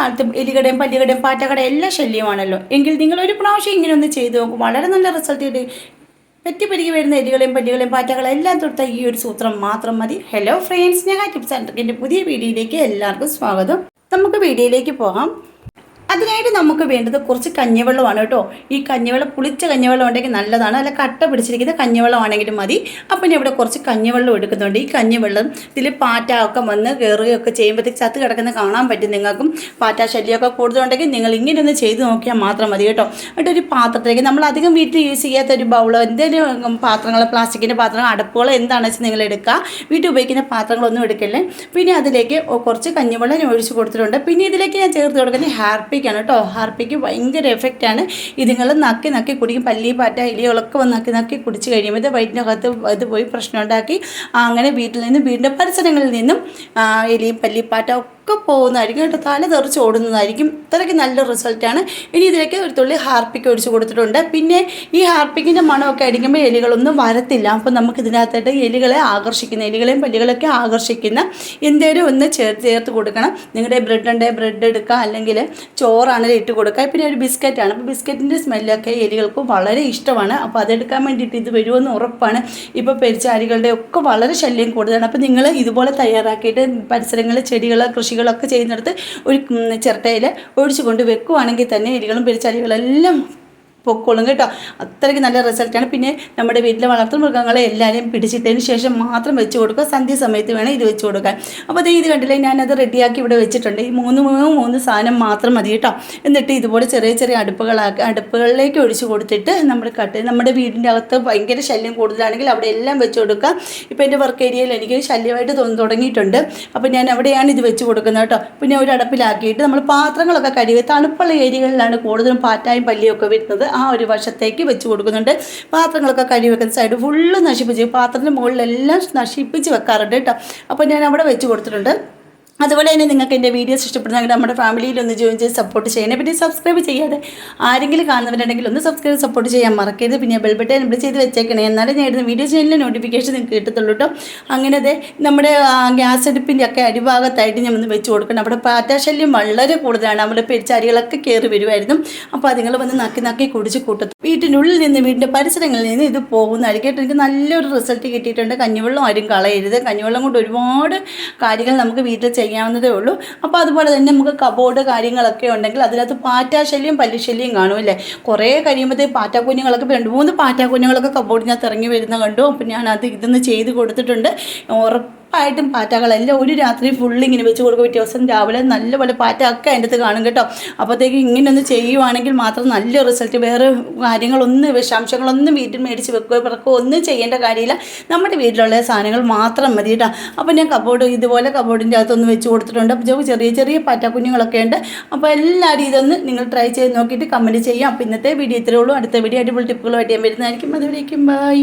കാലത്തും എലികടയും പല്ലികടയും പാറ്റകടയും എല്ലാം ശല്യമാണല്ലോ. എങ്കിൽ നിങ്ങൾ ഒരു പ്രാവശ്യം ഇങ്ങനെ ഒന്ന് ചെയ്തു നോക്കും. വളരെ നല്ല റിസൾട്ട് കിട്ടി പെറ്റിപ്പെരുകി വരുന്ന എലികളെയും പല്ലികളെയും പാറ്റകളെയും എല്ലാം തൊട്ട ഈ ഒരു സൂത്രം മാത്രം മതി. ഹലോ ഫ്രണ്ട്സ് ഞാൻ ടിപ്സ് ആൻഡ് പുതിയ വീഡിയോയിലേക്ക് എല്ലാവർക്കും സ്വാഗതം. നമുക്ക് വീഡിയോയിലേക്ക് പോകാം. അതിനായിട്ട് നമുക്ക് വേണ്ടത് കുറച്ച് കഞ്ഞിവെള്ളമാണ് കേട്ടോ. ഈ കഞ്ഞിവെള്ളം പുളിച്ച കഞ്ഞിവെള്ളം ഉണ്ടെങ്കിൽ നല്ലതാണ്. അല്ല കട്ട പിടിച്ചിരിക്കുന്ന കഞ്ഞിവെള്ളം ആണെങ്കിലും മതി. അപ്പം ഞാൻ ഇവിടെ കുറച്ച് കഞ്ഞിവെള്ളം എടുക്കുന്നുണ്ട്. ഈ കഞ്ഞിവെള്ളം ഇതിൽ പാറ്റ ഒക്കെ വന്ന് കയറുകയൊക്കെ ചെയ്യുമ്പോഴത്തേക്ക് ചത്ത് കിടക്കുന്ന കാണാൻ പറ്റും നിങ്ങൾക്കും. പാറ്റ ശല്യമൊക്കെ കൂടുതലുണ്ടെങ്കിൽ നിങ്ങൾ ഇങ്ങനെയൊന്ന് ചെയ്ത് നോക്കിയാൽ മാത്രം മതി കേട്ടോ. എന്നിട്ട് ഒരു പാത്രത്തിലേക്ക് നമ്മൾ അധികം വീട്ടിൽ യൂസ് ചെയ്യാത്ത ഒരു ബൗളോ എന്തെങ്കിലും പാത്രങ്ങൾ പ്ലാസ്റ്റിക്കിന്റെ പാത്രങ്ങൾ അടപ്പുകളോ എന്താണെന്ന് വെച്ചാൽ നിങ്ങൾ എടുക്കുക. വീട്ടിൽ ഉപയോഗിക്കുന്ന പാത്രങ്ങളൊന്നും എടുക്കല്ലേ. പിന്നെ അതിലേക്ക് കുറച്ച് കഞ്ഞിവെള്ളം ഒഴിച്ച് കൊടുത്തിട്ടുണ്ട്. പിന്നെ ഇതിലേക്ക് ഞാൻ ചേർത്ത് കൊടുക്കുന്ന കൊടുക്കുന്നത് ഹാർപ്പിക്കാണ് കേട്ടോ. ഹാർപ്പിക്ക് ഭയങ്കര എഫക്റ്റാണ് ഇതുങ്ങൾ നക്കി നക്കി കുടിക്കും. പല്ലി പാറ്റ ഇലികളൊക്കെ വന്ന് നക്കി നക്കി കുടിച്ച് കഴിയുമ്പോൾ ഇത് വയറ്റിനകത്ത് ഇത് പോയി പ്രശ്നമുണ്ടാക്കി അങ്ങനെ വീട്ടിൽ നിന്നും വീടിന്റെ പരിസരങ്ങളിൽ നിന്നും എലിയും പല്ലിപ്പാറ്റ ഒക്കെ പോകുന്നതായിരിക്കും കേട്ടോ. തല തെറിച്ച് ഓടുന്നതായിരിക്കും. ഇത്രയ്ക്ക് നല്ല റിസൾട്ടാണ് ഇനി ഇതിലേക്ക് ഒരു തുള്ളി ഹാർപ്പിക്ക് ഒഴിച്ച് കൊടുത്തിട്ടുണ്ട്. പിന്നെ ഈ ഹാർപ്പിക്കിന്റെ മണമൊക്കെ അടിക്കുമ്പോൾ എലികളൊന്നും വരത്തില്ല. അപ്പോൾ നമുക്ക് ഇതിനകത്തായിട്ട് എലികളെ ആകർഷിക്കുന്ന എലികളെയും പല്ലികളൊക്കെ ആകർഷിക്കുന്ന എന്തേലും ഒന്ന് ചേർത്ത് ചേർത്ത് കൊടുക്കണം. നിങ്ങളുടെ ബ്രെഡ് ഉണ്ടെങ്കിൽ ബ്രെഡ് എടുക്കുക. അല്ലെങ്കിൽ ചോറാണെങ്കിൽ ഇട്ട് കൊടുക്കുക. പിന്നെ ഒരു ബിസ്ക്കറ്റാണ്. അപ്പോൾ ബിസ്ക്കറ്റിന്റെ സ്മെല്ലൊക്കെ എലികൾക്ക് വളരെ ഇഷ്ടമാണ്. അപ്പോൾ അതെടുക്കാൻ വേണ്ടിയിട്ട് ഇത് വരുമെന്ന് ഉറപ്പാണ്. ഇപ്പോൾ പെരിച്ചാരികളുടെ ഒക്കെ വളരെ ശല്യം കൂടുതലാണ്. അപ്പോൾ നിങ്ങൾ ഇതുപോലെ തയ്യാറാക്കിയിട്ട് പരിസരങ്ങളിൽ ചെടികൾ കൃഷികളൊക്കെ ചെയ്യുന്നിടത്ത് ഒരു ചിരട്ടയിൽ ഒഴിച്ചു കൊണ്ട് വെക്കുവാണെങ്കിൽ തന്നെ എലികളും പെരിച്ചാരികളെല്ലാം പൊക്കോളും കേട്ടോ. അത്രയ്ക്ക് നല്ല റിസൾട്ടാണ് പിന്നെ നമ്മുടെ വീട്ടിലെ വളർത്തു മൃഗങ്ങളെ എല്ലാവരെയും പിടിച്ചിട്ടതിന് ശേഷം മാത്രം വെച്ച് കൊടുക്കുക. സന്ധ്യ സമയത്ത് വേണം ഇത് വെച്ച് കൊടുക്കാൻ. അപ്പോൾ അതേ ഇത് കണ്ടില്ലേ ഞാനത് റെഡിയാക്കി ഇവിടെ വെച്ചിട്ടുണ്ട്. ഈ മൂന്ന് മൂന്ന് മൂന്ന് സാധനം മാത്രം മതി കേട്ടോ. എന്നിട്ട് ഇതുപോലെ ചെറിയ ചെറിയ അടുപ്പുകളാക്കി അടുപ്പുകളിലേക്ക് ഒഴിച്ചു കൊടുത്തിട്ട് നമ്മൾ കട്ട് നമ്മുടെ വീടിന്റെ അകത്ത് ഭയങ്കര ശല്യം കൂടുതലാണെങ്കിൽ അവിടെ എല്ലാം വെച്ച് കൊടുക്കുക. ഇപ്പോൾ എന്റെ വർക്ക് ഏരിയയിൽ എനിക്ക് ശല്യമായിട്ട് തോന്നി തുടങ്ങിയിട്ടുണ്ട്. അപ്പോൾ ഞാൻ അവിടെയാണ് ഇത് വെച്ച് കൊടുക്കുന്നത് കേട്ടോ. പിന്നെ ഒരു അടപ്പിലാക്കിയിട്ട് നമ്മൾ പാത്രങ്ങളൊക്കെ കഴുകി തണുപ്പുള്ള ഏരിയകളിലാണ് കൂടുതലും പാറ്റായും പല്ലിയും ഒക്കെ വരുന്നത്. ആ ഒരു വശത്തേക്ക് വെച്ച് കൊടുക്കുന്നുണ്ട്. പാത്രങ്ങളൊക്കെ കഴുകി വെക്കുന്ന സൈഡ് ഫുള്ള് നശിപ്പിച്ച് പാത്രത്തിന്റെ മുകളിലെല്ലാം നശിപ്പിച്ച് വെക്കാറുണ്ട് കേട്ടോ. അപ്പോൾ ഞാൻ അവിടെ വെച്ച് കൊടുത്തിട്ടുണ്ട്. അതുപോലെ തന്നെ നിങ്ങൾക്ക് എന്റെ വീഡിയോസ് ഇഷ്ടപ്പെടുന്നെങ്കിൽ നമ്മുടെ ഫാമിലിയിൽ ഒന്ന് ജോയിൻ ചെയ്ത് സപ്പോർട്ട് ചെയ്യണേ പിന്നെ സബ്സ്ക്രൈബ് ചെയ്യാതെ ആരെങ്കിലും കാണുന്നവരുണ്ടെങ്കിൽ ഒന്ന് സബ്സ്ക്രൈബ് സപ്പോർട്ട് ചെയ്യാൻ മറക്കരുത്. പിന്നെ ബെൽ ബട്ടൺ ചെയ്ത് വെച്ചേക്കണേ. എന്നാലേ ഞാൻ വീഡിയോ ചാനലിലെ നോട്ടിഫിക്കേഷൻ നിങ്ങൾക്ക് കിട്ടത്തുള്ളൂ കേട്ടോ അങ്ങനെ നമ്മുടെ ഗ്യാസ് അടുപ്പിന്റെ ഒക്കെ അടിഭാഗത്തായിട്ട് ഞാൻ ഒന്ന് വെച്ച് കൊടുക്കണം. അവിടെ പാറ്റാശല്യം വളരെ കൂടുതലാണ്. നമ്മുടെ പെരിച്ചാരികളൊക്കെ കയറി വരുമായിരുന്നു അപ്പോൾ അതുങ്ങൾ വന്ന് നക്കി നക്കി കുടിച്ച് കൂട്ടത്തു. വീട്ടിനുള്ളിൽ നിന്ന് വീടിന്റെ പരിസരങ്ങളിൽ നിന്ന് ഇത് പോകുന്നതായിരിക്കും കേട്ടോ. എനിക്ക് നല്ലൊരു റിസൾട്ട് കിട്ടിയിട്ടുണ്ട്. കഞ്ഞിവെള്ളം ആരും കളയരുത്. കഞ്ഞിവെള്ളം കൊണ്ട് ഒരുപാട് കാര്യങ്ങൾ നമുക്ക് വീട്ടിൽ ചെയ്യാവുന്നതേ ഉള്ളൂ. അപ്പോൾ അതുപോലെ തന്നെ നമുക്ക് കബോർഡ് കാര്യങ്ങളൊക്കെ ഉണ്ടെങ്കിൽ അതിനകത്ത് പാറ്റാശല്യം പല്ലിശല്യം കാണും അല്ലേ കുറേ കഴിയുമ്പോഴത്തേക്ക് പാറ്റാക്കുഞ്ഞുങ്ങളൊക്കെ രണ്ട് മൂന്ന് പാറ്റാക്കുഞ്ഞുങ്ങളൊക്കെ കബോർഡിനകത്ത് ഇറങ്ങി വരുന്ന കണ്ടു. അപ്പോൾ ഞാൻ ഇതൊന്ന് ചെയ്ത് കൊടുത്തിട്ടുണ്ട്. ഉറപ്പായിട്ടും പാറ്റകളെല്ലാം ഒരു രാത്രി ഫുള്ള് ഇങ്ങനെ വെച്ച് കൊടുക്കും. പിറ്റേ ദിവസം രാവിലെ നല്ലപോലെ പാറ്റ ഒക്കെ അതിന്റെ അടുത്ത് കാണും കേട്ടോ. അപ്പോഴത്തേക്ക് ഇങ്ങനെ ഒന്ന് ചെയ്യുവാണെങ്കിൽ മാത്രം നല്ല റിസൾട്ട് വേറെ കാര്യങ്ങളൊന്നും വിഷാംശങ്ങളൊന്നും വീട്ടിൽ മേടിച്ച് വെക്കുകയോ പിറക്കുകയോ ഒന്നും ചെയ്യേണ്ട കാര്യമില്ല. നമ്മുടെ വീട്ടിലുള്ള സാധനങ്ങൾ മാത്രം മതി കേട്ടോ. അപ്പോൾ ഞാൻ കബോർഡ് ഇതുപോലെ കബോർഡിന്റെ അകത്തൊന്ന് വെച്ച് കൊടുത്തിട്ടുണ്ട്. അപ്പോൾ ചെറിയ ചെറിയ പാറ്റക്കുഞ്ഞുങ്ങളൊക്കെ ഉണ്ട്. അപ്പോൾ എല്ലാവരും ഇതൊന്ന് നിങ്ങൾ ട്രൈ ചെയ്ത് നോക്കിയിട്ട് കമന്റ് ചെയ്യാം. അപ്പോൾ ഇന്നത്തെ വീഡിയോ ഇത്രയേ ഉള്ളൂ. അടുത്ത വീഡിയോ അടിപൊളി ടിപ്പുകളുമായിട്ട് ഞാൻ വരുന്നതായിരിക്കും. അതുവരേക്കും ബൈ